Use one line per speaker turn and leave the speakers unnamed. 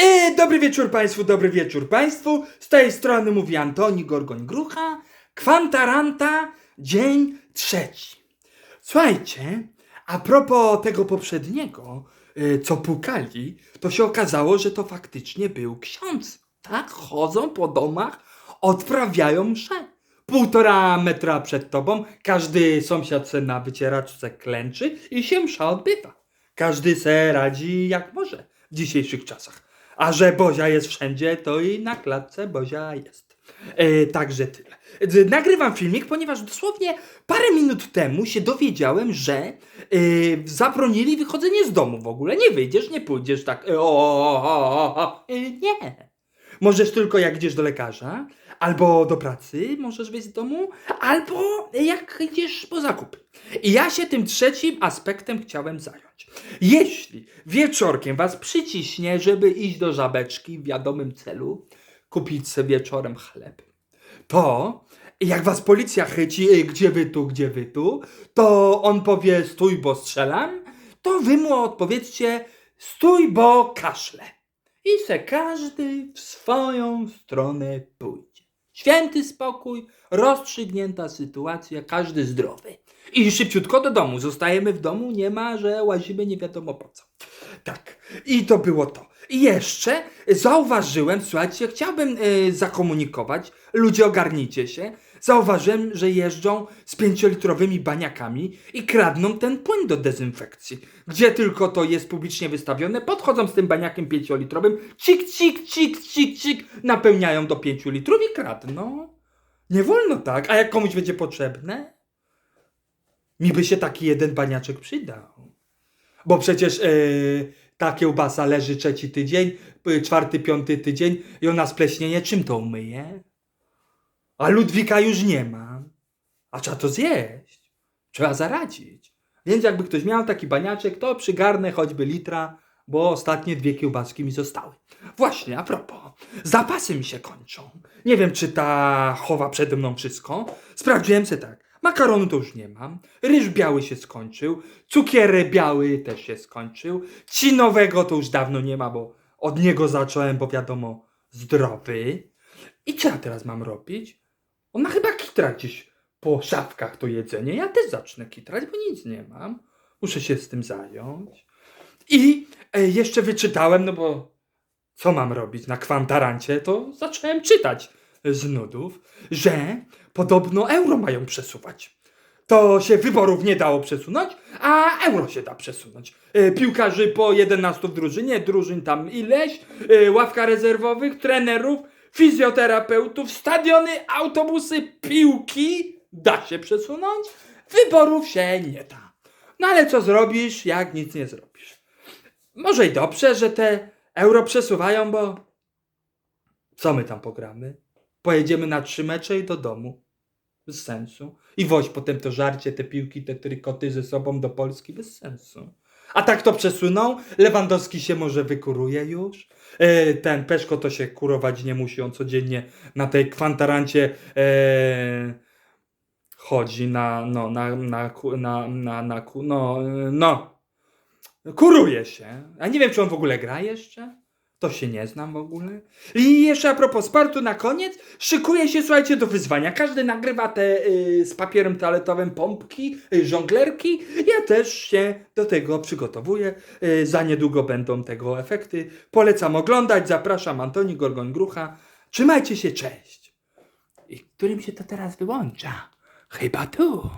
E, dobry wieczór Państwu, dobry wieczór Państwu. Z tej strony mówi Antoni Gorgoń-Grucha. Kwantaranta, dzień trzeci. Słuchajcie, a propos tego poprzedniego, e, co pukali, to się okazało, że to faktycznie był ksiądz. Tak, chodzą po domach, odprawiają mszę. Półtora metra przed tobą, każdy sąsiad se na wycieraczce klęczy i się msza odbywa. Każdy se radzi jak może w dzisiejszych czasach. A że Bozia jest wszędzie, to i na klatce Bozia jest. E, także tyle. E, Nagrywam filmik, ponieważ dosłownie parę minut temu się dowiedziałem, że e, zabronili wychodzenie z domu w ogóle. Nie wyjdziesz, nie pójdziesz tak. E, o, o, o, o. E, nie. Możesz tylko jak idziesz do lekarza, albo do pracy możesz wyjść z domu, albo jak idziesz po zakupy. I ja się tym trzecim aspektem chciałem zająć. Jeśli wieczorkiem was przyciśnie, żeby iść do żabeczki w wiadomym celu, kupić sobie wieczorem chleb, to jak was policja chyci, "Ej, gdzie wy tu, gdzie wy tu, to on powie stój, bo strzelam, to wy mu odpowiedzcie stój, bo kaszle. I se każdy w swoją stronę pójdzie. Święty spokój, rozstrzygnięta sytuacja, każdy zdrowy. I szybciutko do domu. Zostajemy w domu, nie ma, że łazimy nie wiadomo po co. Tak, i to było to. I jeszcze zauważyłem, słuchajcie, chciałbym e, zakomunikować, ludzie ogarnijcie się, zauważyłem, że jeżdżą z pięciolitrowymi baniakami i kradną ten płyn do dezynfekcji. Gdzie tylko to jest publicznie wystawione, podchodzą z tym baniakiem pięciolitrowym, cik, cik, cik, cik, cik, napełniają do pięciu litrów i kradną. Nie wolno tak, a jak komuś będzie potrzebne, mi by się taki jeden baniaczek przydał. Bo przecież e, ta kiełbasa leży trzeci tydzień, czwarty, piąty tydzień i ona spleśnieje, czym to umyje? A Ludwika już nie ma. A trzeba to zjeść. Trzeba zaradzić. Więc jakby ktoś miał taki baniaczek, to przygarnę choćby litra, bo ostatnie dwie kiełbaski mi zostały. Właśnie, a propos, zapasy mi się kończą. Nie wiem, czy ta chowa przede mną wszystko. Sprawdziłem se tak. Makaronu to już nie mam. Ryż biały się skończył. Cukier biały też się skończył. Cinowego to już dawno nie ma, bo od niego zacząłem, bo wiadomo, zdrowy. I co ja teraz mam robić? Ona chyba kitra gdzieś po szafkach to jedzenie. Ja też zacznę kitrać, bo nic nie mam. Muszę się z tym zająć. I e, jeszcze wyczytałem, no bo co mam robić na kwantarancie, to zacząłem czytać z nudów, że podobno euro mają przesuwać. To się wyborów nie dało przesunąć, a euro się da przesunąć. E, Piłkarzy po 11 w drużynie, drużyn tam ileś, e, ławka rezerwowych, trenerów, fizjoterapeutów, stadiony, autobusy, piłki da się przesunąć, wyborów się nie da. No ale co zrobisz, jak nic nie zrobisz? Może i dobrze, że te euro przesuwają, bo co my tam pogramy? Pojedziemy na trzy mecze i do domu. Bez sensu. I woź potem to żarcie, te piłki, te trykoty ze sobą do Polski. Bez sensu. A tak to przesuną. Lewandowski się może wykuruje już. E, ten Peszko to się kurować nie musi. On codziennie na tej kwantarancie e, chodzi na, no, na, na, na, na, na, no, no, kuruje się. A nie wiem, czy on w ogóle gra jeszcze. To się nie znam w ogóle. I jeszcze a propos sportu na koniec, szykuje się, słuchajcie, do wyzwania. Każdy nagrywa te y, z papierem toaletowym pompki, y, żonglerki. Ja też się do tego przygotowuję. Y, za niedługo będą tego efekty. Polecam oglądać. Zapraszam Antoni Gorgoń-Grucha. Trzymajcie się, cześć. I którym się to teraz wyłącza? Chyba tu.